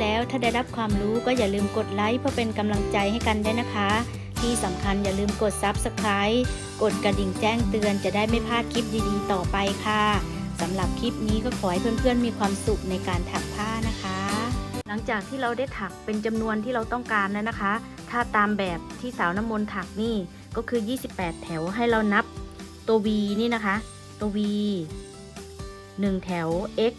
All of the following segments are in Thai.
แล้วถ้าได้รับความรู้ก็อย่าลืมกดไลค์เพื่อเป็นกำลังใจให้กันด้วยนะคะ ที่สำคัญอย่าลืมกด Subscribe กดกระดิ่งแจ้งเตือนจะได้ไม่พลาดคลิปดีๆ ต่อไปค่ะสำหรับคลิปนี้ก็ขอให้เพื่อนๆมีความสุขในการถักผ้านะคะ หลังจากที่เราได้ถักเป็นจำนวนที่เราต้องการแล้วนะคะ ถ้าตามแบบที่สาวน้ำมนต์ถักนี่ก็คือ 28 แถวให้เรานับตัว V นี่นะคะ ตัว V 1 แถว x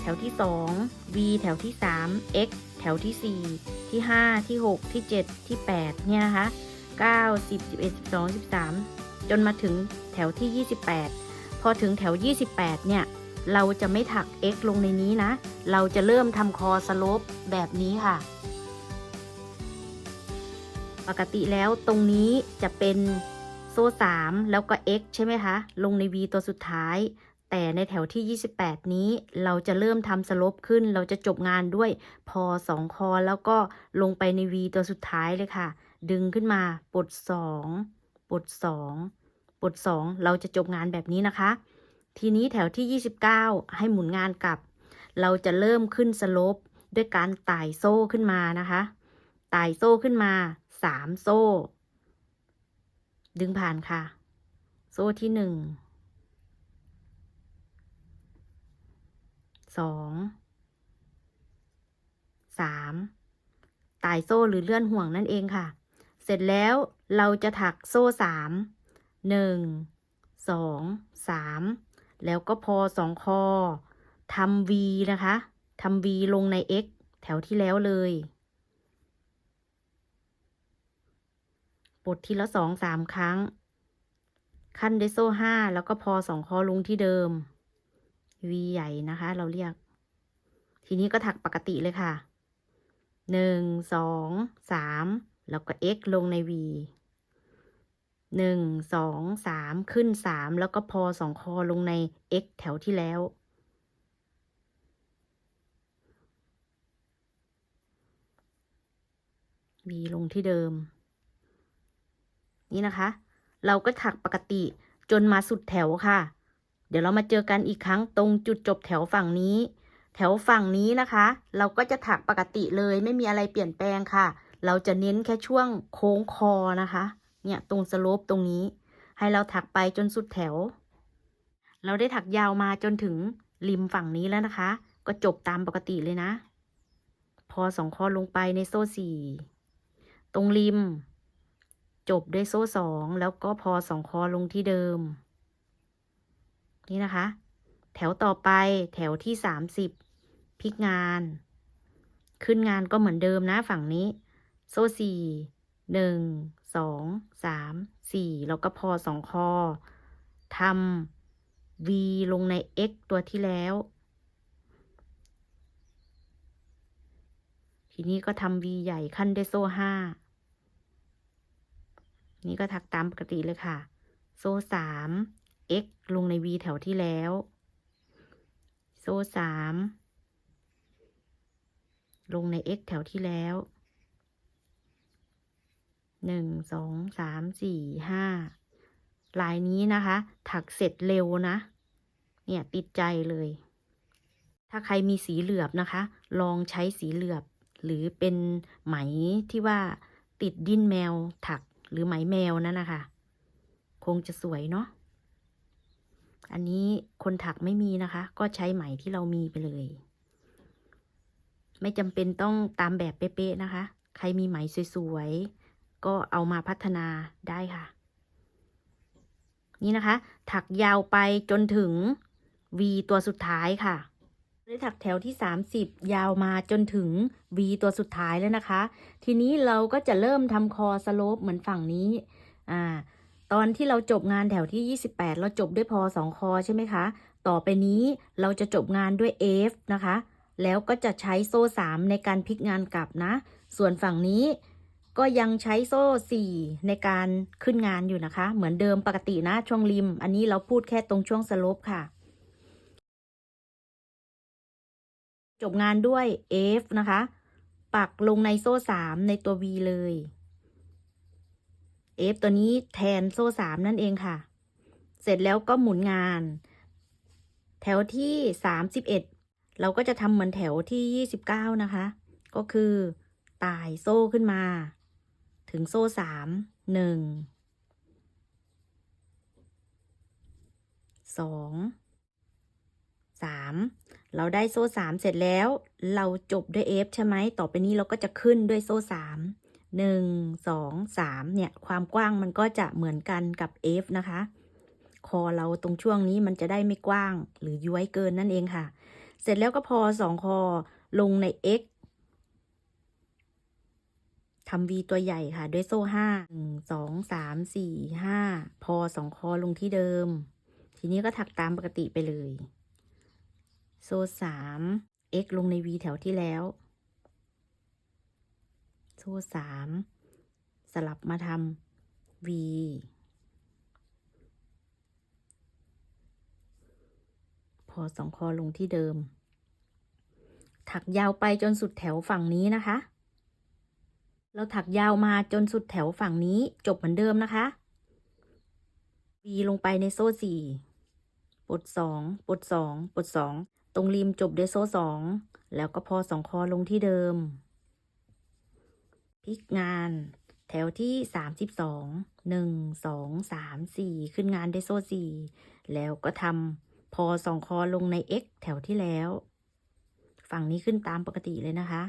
แถวที่ 2 v แถวที่ 3 x แถวที่ 4 ที่ 5 ที่ 6 ที่ 7 ที่ 8 เนี่ยนะคะ 9 10 11 12 13 จนมาถึงแถวที่ 28 พอถึงแถว 28 เนี่ย เราจะไม่ถัก x ลงในนี้นะ เราจะเริ่มทำคอสโลปแบบนี้ค่ะ ปกติแล้วตรงนี้จะเป็นโซ่ 3 แล้วก็ x ใช่ไหมคะ ลงใน v ตัวสุดท้าย แต่ในแถวที่ 28 นี้เราจะเริ่มทำสลปขึ้น เราจะจบงานด้วยพอ2คอแล้วก็ลงไปใน V ตัวสุดท้ายเลยค่ะ ดึงขึ้นมาปลด2ปลด2ปลด2 เราจะจบงานแบบนี้นะคะ ทีนี้แถวที่ 29 ให้หมุนงานกลับ เราจะเริ่มขึ้นสลปด้วยการไต่โซ่ขึ้นมานะคะไต่โซ่ขึ้นมา 3 โซ่ ดึงผ่านค่ะ โซ่ที่ 1 สองสามตายโซ่หรือเลื่อนห่วงนั่นเองค่ะ เสร็จแล้วเราจะถักโซ่สามหนึ่งสองสามแล้วก็พอสองคอทำ V นะคะทำ V ลงใน X แถวที่แล้วเลยปลดทีละสองสามครั้ง ขั้นด้วยโซ่ห้าแล้วก็พอสองคอลงที่เดิม V ใหญ่นะคะ เราเรียก ทีนี้ก็ถักปกติเลยค่ะ หนึ่ง สอง สาม แล้วก็ x ลงใน v หนึ่ง สอง สาม ขึ้นสาม แล้วก็พอสองคอลงใน x แถวที่แล้ว v ลงที่เดิม นี่นะคะ เราก็ถักปกติจนมาสุดแถวค่ะ เดี๋ยวเรามาเจอกันอีกครั้งตรงจุดจบแถวฝั่งนี้ แถวฝั่งนี้นะคะ เราก็จะถักปกติเลยไม่มีอะไรเปลี่ยนแปลงค่ะ เราจะเน้นแค่ช่วงโค้งคอนะคะ เนี่ยตรงสโลปตรงนี้ ให้เราถักไปจนสุดแถว เราได้ถักยาวมาจนถึงริมฝั่งนี้แล้วนะคะ ก็จบตามปกติเลยนะ พอสองคอลงไปในโซ่สี่ตรงริม จบด้วยโซ่สองแล้วก็พอสองคอลงที่เดิม นี่นะคะ แถวต่อไปแถวที่สามสิบพลิกงาน ขึ้นงานก็เหมือนเดิมนะฝั่งนี้ โซ่สี่หนึ่งสองสามสี่แล้วก็พอสองคอทำ V ลงใน X ตัวที่แล้ว ทีนี้ก็ทำ V ใหญ่ขั้นด้วยโซ่ห้านี่ก็ถักตามปกติเลยค่ะ โซ่สาม x ลงใน v แถวที่แล้ว โซ่สามลงใน x แถวที่แล้วหนึ่งสองสามสี่ห้าลายนี้นะคะ ถักเสร็จเร็วนะ เนี่ยติดใจเลย ถ้าใครมีสีเหลือบนะคะ ลองใช้สีเหลือบ หรือเป็นไหมที่ว่าติดดิ้นแมวถักหรือไหมแมวนั่นนะคะ คงจะสวยเนาะ อันนี้คนถักไม่มีนะคะ ก็ใช้ไหมที่เรามีไปเลย ไม่จำเป็นต้องตามแบบเป๊ะๆนะคะ ใครมีไหมสวยๆ ก็เอามาพัฒนาได้ค่ะ นี่นะคะ ถักยาวไปจนถึง V ตัวสุดท้ายค่ะได้ถักแถวที่ 30 ยาวมาจนถึง V ตัวสุดท้ายแล้วนะคะ ทีนี้เราก็จะเริ่มทำคอสโลปเหมือนฝั่งนี้ อ่า ตอนที่เราจบงานแถวที่ 28 เราจบด้วยพอสองคอใช่ไหมคะ ต่อไปนี้เราจะจบงานด้วย F นะคะ แล้วก็จะใช้โซ่ 3 ในการพลิกงานกลับนะ ส่วนฝั่งนี้ก็ยังใช้โซ่ 4 ในการขึ้นงานอยู่นะคะ เหมือนเดิมปกตินะช่วงริม อันนี้เราพูดแค่ตรงช่วงสโลปค่ะ จบงานด้วย F นะคะ ปักลงในโซ่ 3 ในตัว V เลย F ตัวนี้แทนโซ่3นั่นเองค่ะ เสร็จแล้วก็หมุนงาน แถวที่31เราก็จะทำเหมือนแถวที่29นะคะ ก็คือตายโซ่ขึ้นมา ถึงโซ่สามหนึ่งสองสามเราได้โซ่สามเสร็จแล้ว เราจบด้วย F ใช่ไหมต่อไปนี้เราก็จะขึ้นด้วยโซ่สาม หนึ่งสองสามเนี่ยความกว้างมันก็จะเหมือนกันกับ F นะคะ คอเราตรงช่วงนี้มันจะได้ไม่กว้างหรือย้วยเกินนั่นเองค่ะ เสร็จแล้วก็พอสองคอลงใน x ทำ v ตัวใหญ่ค่ะ ด้วยโซ่ห้าหนึ่งสองสามสี่ห้าพอสองคอลงที่เดิม ทีนี้ก็ถักตามปกติไปเลย โซ่สาม x ลงใน v แถวที่แล้ว โซ่สามสลับมาทำ v พอสองคอลงที่เดิม ถักยาวไปจนสุดแถวฝั่งนี้นะคะ เราถักยาวมาจนสุดแถวฝั่งนี้จบเหมือนเดิมนะคะ V ลงไปในโซ่สี่ปลดสองปลดสองปลดสองตรงริมจบด้วยโซ่สองแล้วก็พอสองคอลงที่เดิม พลิกงาน แถวที่สามสิบสองหนึ่งสองสามสี่ขึ้นงานด้วยโซ่สี่แล้วก็ทำพอสองคอลงใน x แถวที่แล้ว ฝั่งนี้ขึ้นตามปกติเลยนะคะ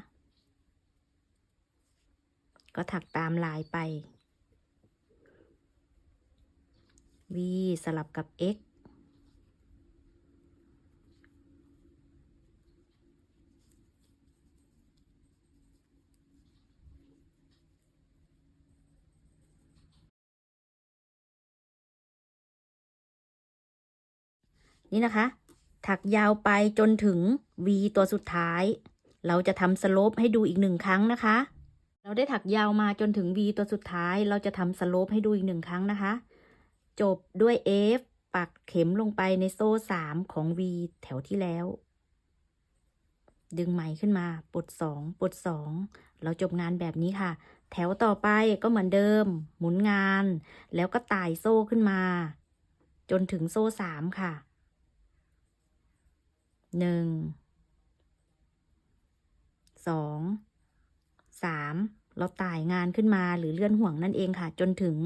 ก็ถักตามลายไป v สลับกับ x นี่นะคะ ถักยาวไปจนถึง V ตัวสุดท้าย เราจะทำสโลปให้ดูอีกหนึ่งครั้งนะคะ เราได้ถักยาวมาจนถึง V ตัวสุดท้าย เราจะทำสโลปให้ดูอีกหนึ่งครั้งนะคะ จบด้วย F ปักเข็มลงไปในโซ่สามของ V แถวที่แล้ว ดึงไหมขึ้นมา ปลดสองปลดสอง เราจบงานแบบนี้ค่ะ แถวต่อไปก็เหมือนเดิม หมุนงาน แล้วก็ไต่โซ่ขึ้นมา จนถึงโซ่สามค่ะ หนึ่งสองสามเราต่ายงานขึ้นมาหรือเลื่อนห่วงนั่นเองค่ะ จนถึง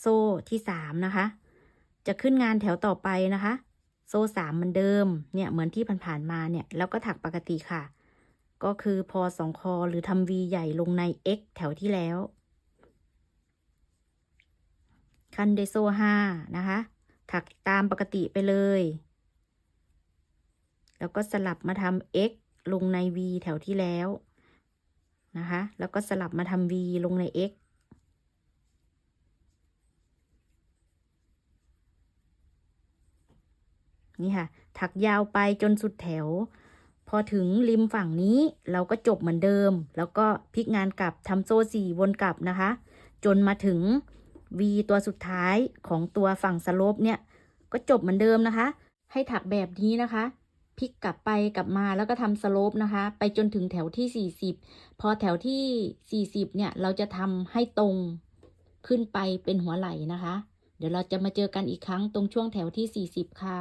โซ่ที่สามนะคะ จะขึ้นงานแถวต่อไปนะคะ โซ่สามเหมือนเดิมเนี่ยเหมือนที่ผ่านๆมาเนี่ยแล้วก็ถักปกติค่ะ ก็คือพอสองคอหรือทำ V ใหญ่ลงใน X แถวที่แล้ว คันด้วยโซ่ห้านะคะ ถักตามปกติไปเลย แล้วก็สลับมาทำ x ลงใน v แถวที่แล้วนะคะ แล้วก็สลับมาทำ v ลงใน x นี่ค่ะ ถักยาวไปจนสุดแถว พอถึงริมฝั่งนี้เราก็จบเหมือนเดิม แล้วก็พลิกงานกลับทำโซ่สี่วนกลับนะคะ จนมาถึง v ตัวสุดท้ายของตัวฝั่งสโลปเนี่ย ก็จบเหมือนเดิมนะคะ ให้ถักแบบนี้นะคะ พลิกกลับไปกลับมาแล้วก็ทำสโลปนะคะ ไปจนถึงแถวที่ 40 พอแถวที่ 40 เนี่ย เราจะทำให้ตรงขึ้นไปเป็นหัวไหล่นะคะ เดี๋ยวเราจะมาเจอกันอีกครั้งตรงช่วงแถวที่ 40 ค่ะ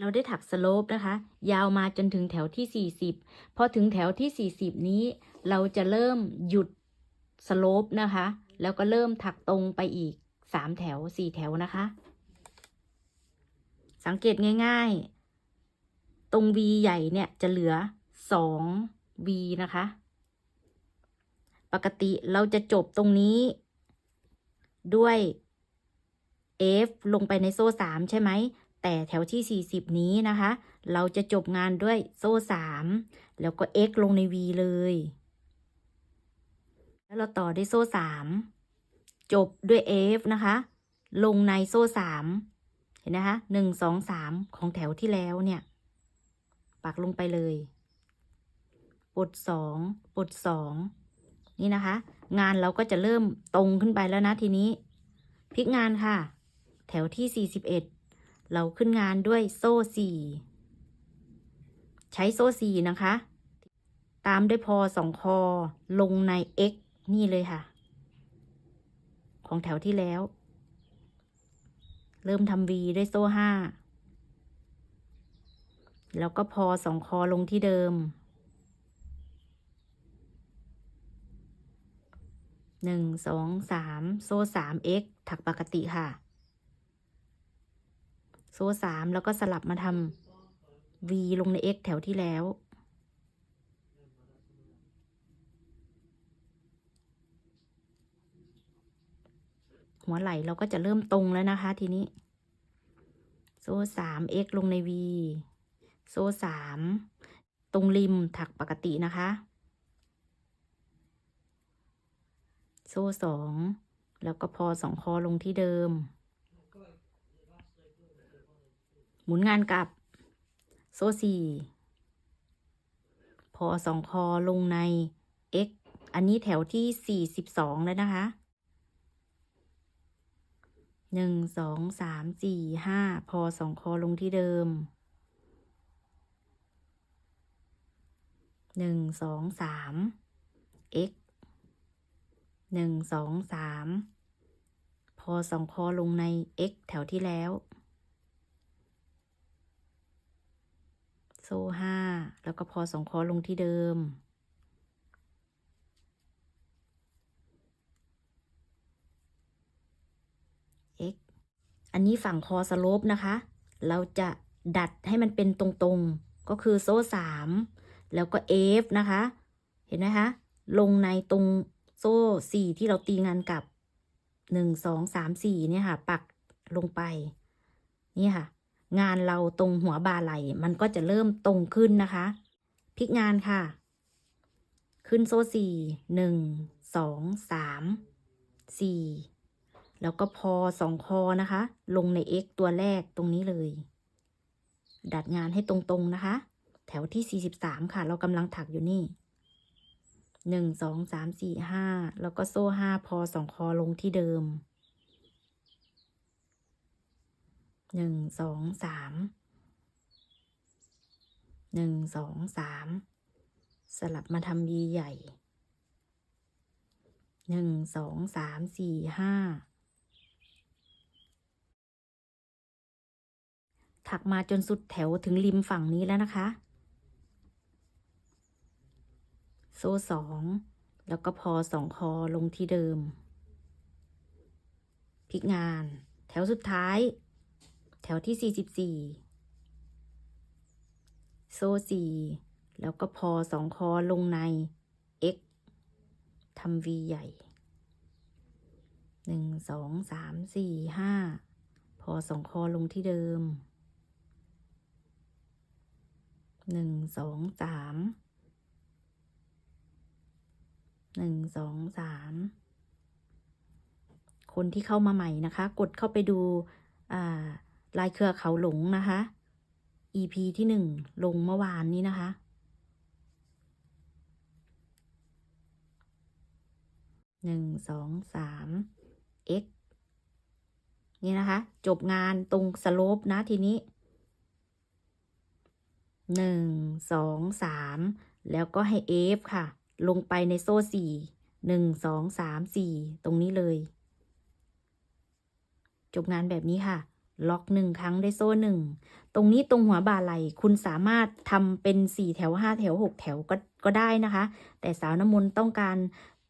เราได้ถักสโลปนะคะ ยาวมาจนถึงแถวที่ 40 พอถึงแถวที่ 40 นี้ เราจะเริ่มหยุดสโลปนะคะ แล้วก็เริ่มถักตรงไปอีก 3 แถว 4 แถวนะคะ สังเกตง่าย ๆ ตรง V ใหญ่เนี่ยจะเหลือ2 V นะคะ ปกติเราจะจบตรงนี้ ด้วย F ลงไปในโซ่ 3 ใช่ไหม แต่แถวที่ 40 นี้นะคะ เราจะจบงานด้วยโซ่ 3 แล้วก็ X ลงใน V เลย แล้วเราต่อด้วยโซ่ 3 จบด้วย F นะคะ ลงในโซ่ 3 เห็นนะคะหนึ่งสองสามของแถวที่แล้วเนี่ย ปักลงไปเลยปลดสองปดสองนี่นะคะ งานเราก็จะเริ่มตรงขึ้นไปแล้วนะทีนี้พลิกงานค่ะ แถวที่ 41 เราขึ้นงานด้วยโซ่4ใช้โซ่4นะคะ ตามด้วยพอสองคอลงใน x นี่เลยค่ะ ของแถวที่แล้ว เริ่มทำ V ด้วยโซ่ห้า แล้วก็พอสองคอลงที่เดิมหนึ่งสองสามโซ่สาม x ถักปกติค่ะ โซ่สามแล้วก็สลับมาทำ v ลงใน x แถวที่แล้ว หัวไหล่เราก็จะเริ่มตรงแล้วนะคะทีนี้ โซ่สาม x ลงใน v โซ่สามตรงริมถักปกตินะคะ โซ่สองแล้วก็พอสองคอลงที่เดิม หมุนงานกลับ โซ่สี่พอสองคอลงใน x อันนี้แถวที่สี่สิบสองแล้วนะคะหนึ่งสองสามสี่ห้าพอสองคอลงที่เดิม หนึ่งสองสาม x หนึ่งสองสามพอสองคอลงใน x แถวที่แล้ว โซ่ห้าแล้วก็พอสองคอลงที่เดิม x อันนี้ฝั่งคอสโลปนะคะ เราจะดัดให้มันเป็นตรงๆ ก็คือโซ่สาม แล้วก็ F นะคะ เห็นไหมคะ ลงในตรงโซ่สี่ที่เราตีงานกับหนึ่งสองสามสี่เนี่ยค่ะ ปักลงไป นี่ค่ะ งานเราตรงหัวบาไหลมันก็จะเริ่มตรงขึ้นนะคะ พลิกงานค่ะ ขึ้นโซ่สี่หนึ่งสองสามสี่แล้วก็พอสองคอนะคะ ลงใน x ตัวแรกตรงนี้เลย ดัดงานให้ตรงๆนะคะ แถวที่ 43 ค่ะ เรากำลังถักอยู่นี่หนึ่งสองสามสี่ห้าแล้วก็โซ่ห้าพอสองคอลงที่เดิมหนึ่งสองสามหนึ่งสองสามสลับมาทำ V ใหญ่หนึ่งสองสามสี่ห้าถักมาจนสุดแถวถึงริมฝั่งนี้แล้วนะคะ โซ่สองแล้วก็พอสองคอลงที่เดิม พลิกงาน แถวสุดท้าย แถวที่สี่สิบสี่โซ่สี่แล้วก็พอสองคอลงใน x ทำ v ใหญ่หนึ่งสองสามสี่ห้าพอสองคอลงที่เดิมหนึ่งสองสาม หนึ่งสองสามคนที่เข้ามาใหม่นะคะ กดเข้าไปดูลายเครือเขาหลงนะคะ EP ที่หนึ่งลงเมื่อวานนี้นะคะ หนึ่งสองสาม x นี่นะคะ จบงานตรงสโลปนะทีนี้หนึ่งสองสามแล้วก็ให้ F ค่ะ ลงไปในโซ่สี่หนึ่งสองสามสี่ตรงนี้เลย จบงานแบบนี้ค่ะ ล็อกหนึ่งครั้งได้โซ่หนึ่งตรงนี้ตรงหัวบ่าไหลคุณสามารถทำเป็นสี่แถวห้าแถวหกแถวก็ก็ได้นะคะ แต่สาวน้ำมนต์ต้องการ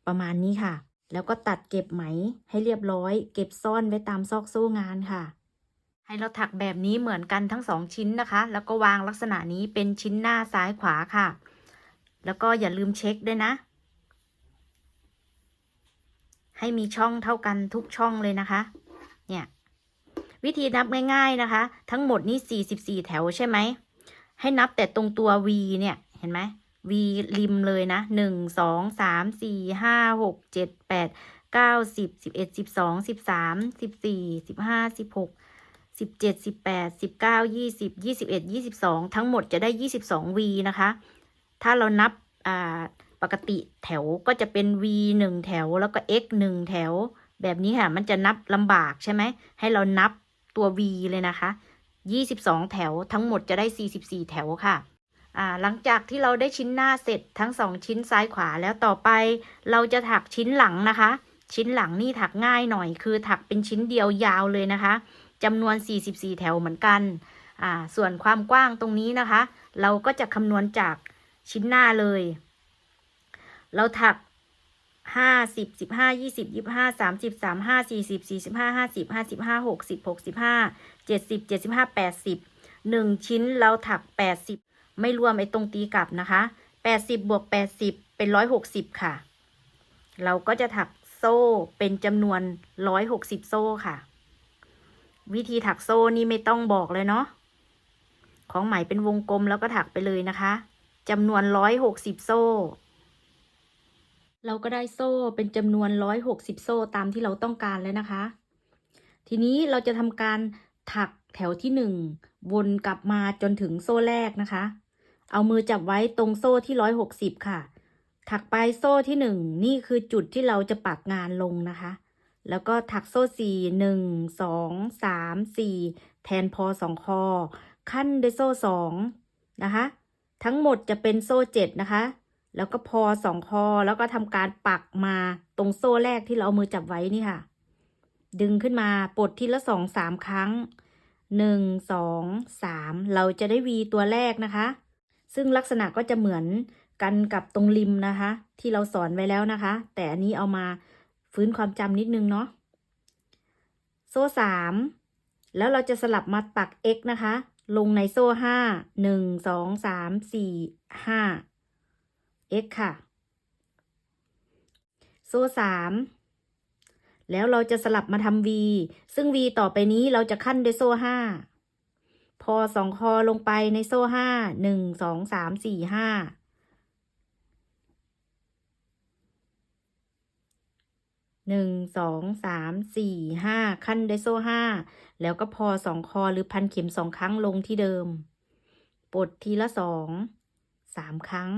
ประมาณนี้ค่ะ แล้วก็ตัดเก็บไหมให้เรียบร้อย เก็บซ่อนไว้ตามซอกโซ่งานค่ะให้เราถักแบบนี้เหมือนกันทั้งสองชิ้นนะคะ แล้วก็วางลักษณะนี้เป็นชิ้นหน้าซ้ายขวาค่ะ แล้วก็อย่าลืมเช็คด้วยนะ ให้มีช่องเท่ากันทุกช่องเลยนะคะ เนี่ย วิธีนับง่าย ๆนะคะ ทั้งหมดนี่ 44 แถวใช่ไหม ให้นับแต่ตรงตัว V เนี่ยเห็นไหม V ริมเลยนะ 1 2 3 4 5 6 7 8 9 10 11 12 13 14 15 16 17 18 19 20 21 22ทั้งหมดจะได้22 V นะคะ ถ้าเรานับปกติแถวก็จะเป็น V 1แถวแล้วก็ X 1แถว แบบนี้ค่ะ มันจะนับลำบากใช่ไหม ให้เรานับตัว V เลยนะคะ 22 แถวทั้งหมดจะได้ 44 แถวค่ะหลังจากที่เราได้ชิ้นหน้าเสร็จทั้งสองชิ้นซ้ายขวาแล้วต่อไป เราจะถักชิ้นหลังนะคะ ชิ้นหลังนี่ถักง่ายหน่อยคือถักเป็นชิ้นเดียวยาวเลยนะคะจำนวน 44 แถวเหมือนกัน ส่วนความกว้างตรงนี้นะคะ เราก็จะคำนวณจาก ชิ้นหน้าเลย เราถักห้าสิบสิบห้ายี่สิบยี่ห้าสามสิบสามห้าสี่สิบสี่สิบห้าห้าสิบห้าสิบห้าหกสิบหกสิบห้าเจ็ดสิบเจ็ดสิบห้าแปดสิบหนึ่งชิ้นเราถักแปดสิบไม่รวมไอ้ตรงตีกลับนะคะแปดสิบบวกแปดสิบเป็นร้อยหกสิบค่ะ เราก็จะถักโซ่เป็นจำนวนร้อยหกสิบโซ่ค่ะ วิธีถักโซ่นี่ไม่ต้องบอกเลยเนาะของไหมเป็นวงกลมแล้วก็ถักไปเลยนะคะ จำนวนร้อยหกสิบโซ่ เราก็ได้โซ่เป็นจำนวนร้อยหกสิบโซ่ตามที่เราต้องการแล้วนะคะ ทีนี้เราจะทำการถักแถวที่หนึ่งวนกลับมาจนถึงโซ่แรกนะคะ เอามือจับไว้ตรงโซ่ที่ร้อยหกสิบค่ะ ถักไปโซ่ที่หนึ่งนี่คือจุดที่เราจะปักงานลงนะคะ แล้วก็ถักโซ่สี่หนึ่งสองสามสี่แทนพอสองคอ ขั้นด้วยโซ่สองนะคะ ทั้งหมดจะเป็นโซ่เจ็ดนะคะ แล้วก็พอสองคอแล้วก็ทำการปักมาตรงโซ่แรกที่เราเอามือจับไว้นี่ค่ะ ดึงขึ้นมาปลดทีละสองสามครั้งหนึ่งสองสามเราจะได้วีตัวแรกนะคะ ซึ่งลักษณะก็จะเหมือนกันกับตรงริมนะคะ ที่เราสอนไว้แล้วนะคะ แต่อันนี้เอามาฟื้นความจำนิดนึงเนาะโซ่สามแล้วเราจะสลับมาปัก x นะคะ ลงในโซ่ห้าหนึ่งสองสามสี่ห้า x ค่ะ โซ่สามแล้วเราจะสลับมาทำ v ซึ่ง v ต่อไปนี้เราจะขั้นด้วยโซ่ห้าพอสองคอลงไปในโซ่ห้าหนึ่งสองสามสี่ห้า หนึ่งสองสามสี่ห้าขั้นด้โซ่ห้าแล้วก็พอสองคอหรือพันเข็มสองครั้งลงที่เดิม ปลดทีละสองสามครั้ง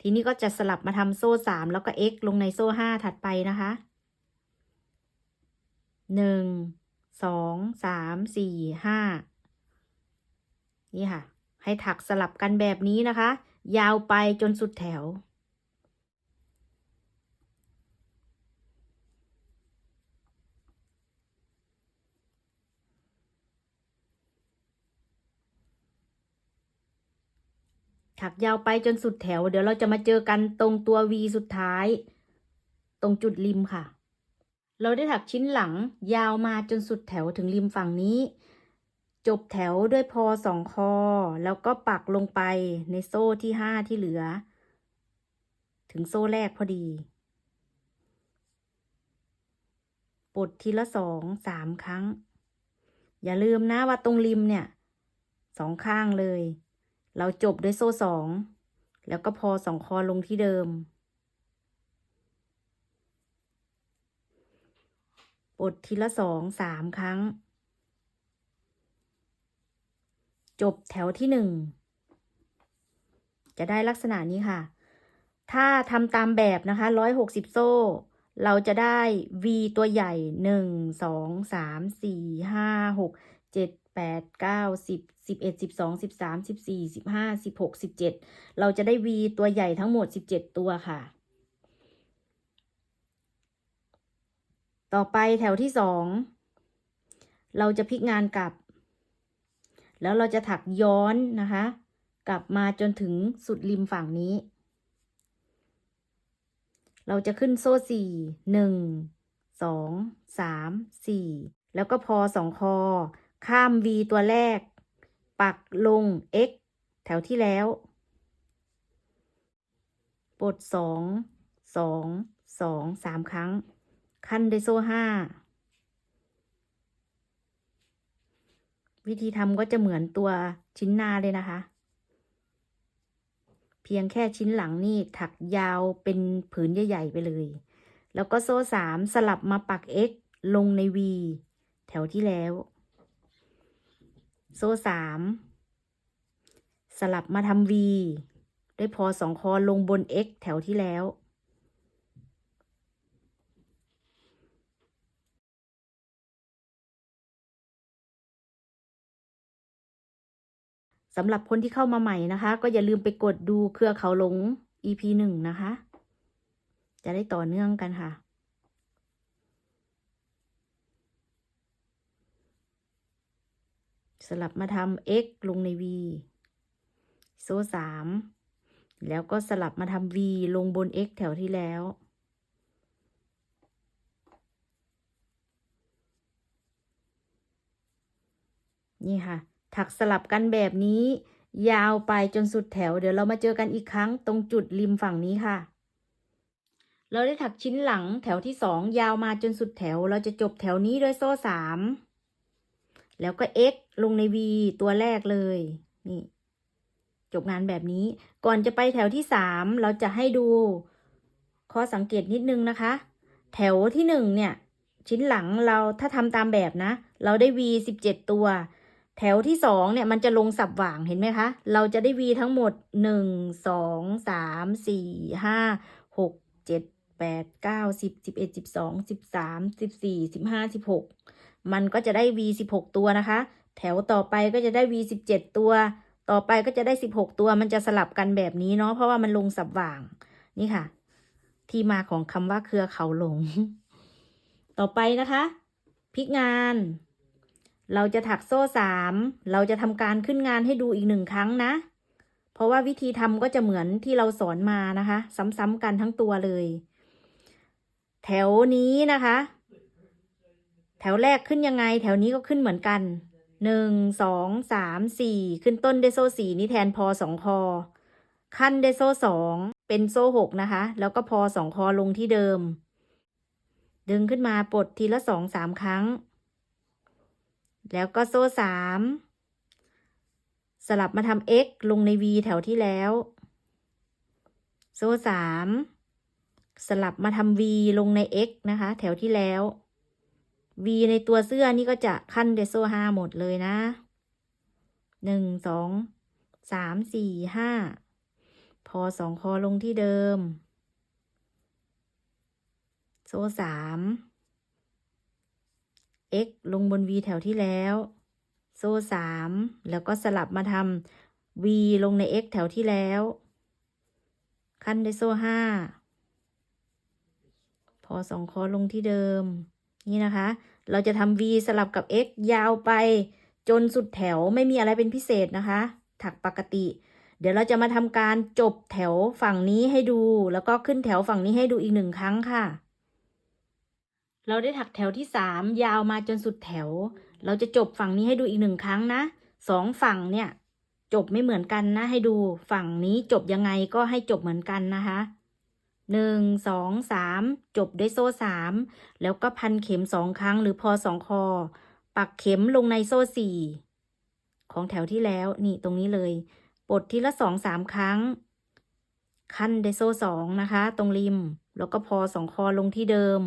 ทีนี้ก็จะสลับมาทำโซ่สามแล้วก็ x ลงในโซ่ห้าถัดไปนะคะหนึ่งสองสามสี่ห้านี่ค่ะ ให้ถักสลับกันแบบนี้นะคะ ยาวไปจนสุดแถว ถักยาวไปจนสุดแถว เดี๋ยวเราจะมาเจอกันตรงตัว V สุดท้าย ตรงจุดริมค่ะ เราได้ถักชิ้นหลังยาวมาจนสุดแถวถึงริมฝั่งนี้ จบแถวด้วยพอสองคอ แล้วก็ปักลงไปในโซ่ที่ห้าที่เหลือ ถึงโซ่แรกพอดีปลดทีละสองสามครั้ง อย่าลืมนะว่าตรงริมเนี่ยสองข้างเลย เราจบด้วยโซ่สอง แล้วก็พอสองคอลงที่เดิม ปลดทีละสองสามครั้ง จบแถวที่หนึ่ง จะได้ลักษณะนี้ค่ะ ถ้าทำตามแบบนะคะร้อยหกสิบโซ่ เราจะได้ V ตัวใหญ่หนึ่งสองสามสี่ห้าหกเจ็ด แปดเก้าสิบสิบเอ็ดสิบสองสิบสามสิบสี่สิบห้าสิบหกสิบเจ็ดเราจะได้ V ตัวใหญ่ทั้งหมดสิบเจ็ดตัวค่ะ ต่อไปแถวที่สองเราจะพลิกงานกลับ แล้วเราจะถักย้อนนะคะ กลับมาจนถึงสุดริมฝั่งนี้ เราจะขึ้นโซ่สี่หนึ่งสองสามสี่แล้วก็พอสองคอ ข้าม V ตัวแรก ปักลง X แถวที่แล้วปลดสอง สอง สอง สามครั้ง ขั้นด้โซ่ห้า วิธีทำก็จะเหมือนตัวชิ้นหน้าเลยนะคะ เพียงแค่ชิ้นหลังนี่ถักยาวเป็นผืนใหญ่ ๆ ไปเลย แล้วก็โซ่สามสลับมาปัก X ลงใน V แถวที่แล้ว โซ่สามสลับมาทำ V ได้พอสองคอลงบน X แถวที่แล้ว สำหรับคนที่เข้ามาใหม่นะคะ ก็อย่าลืมไปกดดูเครือเขาหลง EP หนึ่งนะคะ จะได้ต่อเนื่องกันค่ะ สลับมาทำ x ลงใน v โซ่สามแล้วก็สลับมาทำ v ลงบน x แถวที่แล้ว นี่ค่ะ ถักสลับกันแบบนี้ ยาวไปจนสุดแถว เดี๋ยวเรามาเจอกันอีกครั้งตรงจุดริมฝั่งนี้ค่ะ เราได้ถักชิ้นหลังแถวที่สองยาวมาจนสุดแถว เราจะจบแถวนี้ด้วยโซ่สาม แล้วก็ x ลงใน v ตัวแรกเลย นี่ จบงานแบบนี้ ก่อนจะไปแถวที่ 3 เราจะให้ดูข้อสังเกตนิดนึงนะคะ แถวที่ 1 เนี่ย ชิ้นหลังเราถ้าทำตามแบบนะ เราได้ v 17 ตัว แถวที่ 2 เนี่ยมันจะลงสับหว่างเห็นไหมคะ เราจะได้ v ทั้งหมด 1 2 3 4 5 6 7 8 9 10 11 12 13 14 15 16 มันก็จะได้ v สิบหกตัวนะคะ แถวต่อไปก็จะได้ v สิบเจ็ดตัว ต่อไปก็จะได้สิบหกตัว มันจะสลับกันแบบนี้เนาะ เพราะว่ามันลงสับว่าง นี่ค่ะ ที่มาของคำว่าเครือเขาหลง ต่อไปนะคะ พลิกงาน เราจะถักโซ่สาม เราจะทำการขึ้นงานให้ดูอีกหนึ่งครั้งนะ เพราะว่าวิธีทำก็จะเหมือนที่เราสอนมานะคะ ซ้ำๆกันทั้งตัวเลย แถวนี้นะคะ ถวแรกขึ้นยังไง แถวนี้ก็ขึ้นเหมือนกันหนึ่งสองสามสี่ขึ้นต้นด้วยโซ่สี่นี่แทนพอสองคอ ขั้นด้วยโซ่สองเป็นโซ่หกนะคะ แล้วก็พอสองคอลงที่เดิม ดึงขึ้นมาปลดทีละสองสามครั้ง แล้วก็โซ่สามสลับมาทำ x ลงใน v แถวที่แล้ว โซ่สามสลับมาทำ v ลงใน x นะคะ แถวที่แล้ว v ในตัวเสื้อนี่ก็จะขั้นด้วยโซ่ห้าหมดเลยนะหนึ่งสองสามสี่ห้าพอสองคอลงที่เดิม โซ่สาม x ลงบน v แถวที่แล้ว โซ่สามแล้วก็สลับมาทำ v ลงใน x แถวที่แล้ว ขั้นด้วยโซ่ห้าพอสองคอลงที่เดิม นี่นะคะ เราจะทำ v สลับกับ x ยาวไป จนสุดแถวไม่มีอะไรเป็นพิเศษนะคะ ถักปกติ เดี๋ยวเราจะมาทำการจบแถวฝั่งนี้ให้ดู แล้วก็ขึ้นแถวฝั่งนี้ให้ดูอีกหนึ่งครั้งค่ะ เราได้ถักแถวที่สามยาวมาจนสุดแถว เราจะจบฝั่งนี้ให้ดูอีกหนึ่งครั้งนะสองฝั่งเนี่ยจบไม่เหมือนกันนะให้ดูฝั่งนี้จบยังไงก็ให้จบเหมือนกันนะคะ หนึ่งสองสามจบด้วยโซ่สามแล้วก็พันเข็มสองครั้งหรือพอสองคอ ปักเข็มลงในโซ่สี่ของแถวที่แล้วนี่ตรงนี้เลยปลดทีละสองสามครั้ง ขั้นด้วยโซ่สองนะคะ ตรงริม แล้วก็พอสองคอลงที่เดิม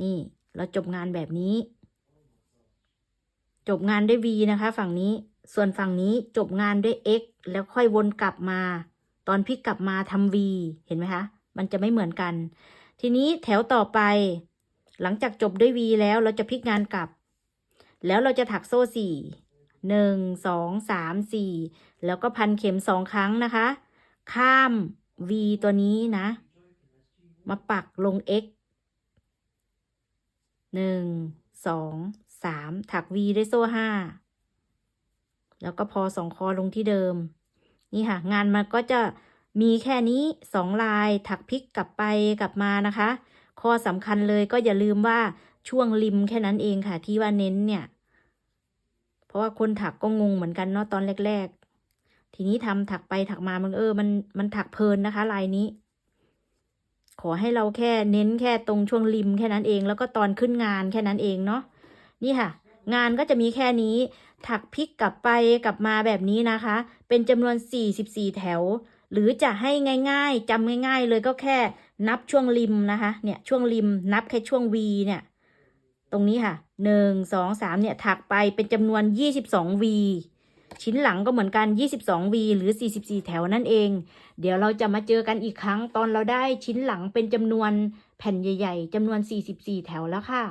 นี่เราจบงานแบบนี้ จบงานด้วย V นะคะ ฝั่งนี้ ส่วนฝั่งนี้จบงานด้วย X แล้วค่อยวนกลับมา ตอนพลิกกลับมาทำ V เห็นไหมคะ มันจะไม่เหมือนกัน ทีนี้แถวต่อไป หลังจากจบด้วย V แล้วเราจะพลิกงานกลับ แล้วเราจะถักโซ่สี่หนึ่งสองสามสี่แล้วก็พันเข็มสองครั้งนะคะ ข้าม V ตัวนี้นะ มาปักลง X หนึ่งสองสามถัก V ด้วยโซ่ห้าแล้วก็พอสองคอลงที่เดิม นี่ค่ะ งานมันก็จะมีแค่นี้สองลายถักพลิกกลับไปกลับมานะคะ ข้อสำคัญเลยก็อย่าลืมว่าช่วงริมแค่นั้นเองค่ะ ที่ว่าเน้นเนี่ย เพราะว่าคนถักก็งงเหมือนกันเนาะตอนแรก ๆ ทีนี้ทำถักไปถักมามันเออ มันมันถักเพลินนะคะ ลายนี้ ขอให้เราแค่เน้นแค่ตรงช่วงริมแค่นั้นเอง แล้วก็ตอนขึ้นงานแค่นั้นเองเนาะนี่ค่ะ งานก็จะมีแค่นี้ ถักพลิกกลับไปกลับมาแบบนี้นะคะ เป็นจำนวน 44 แถว หรือจะให้ง่ายๆจำง่าย ๆ เลยก็แค่นับช่วงริมนะคะ เนี่ยช่วงริมนับแค่ช่วง V เนี่ย ตรงนี้ค่ะหนึ่งสองสามเนี่ยถักไปเป็นจำนวน 22 V ชิ้นหลังก็เหมือนกัน 22 V หรือ 44 แถวนั่นเอง เดี๋ยวเราจะมาเจอกันอีกครั้งตอนเราได้ชิ้นหลังเป็นจำนวนแผ่นใหญ่ ๆจำนวน 44 แถวแล้วค่ะ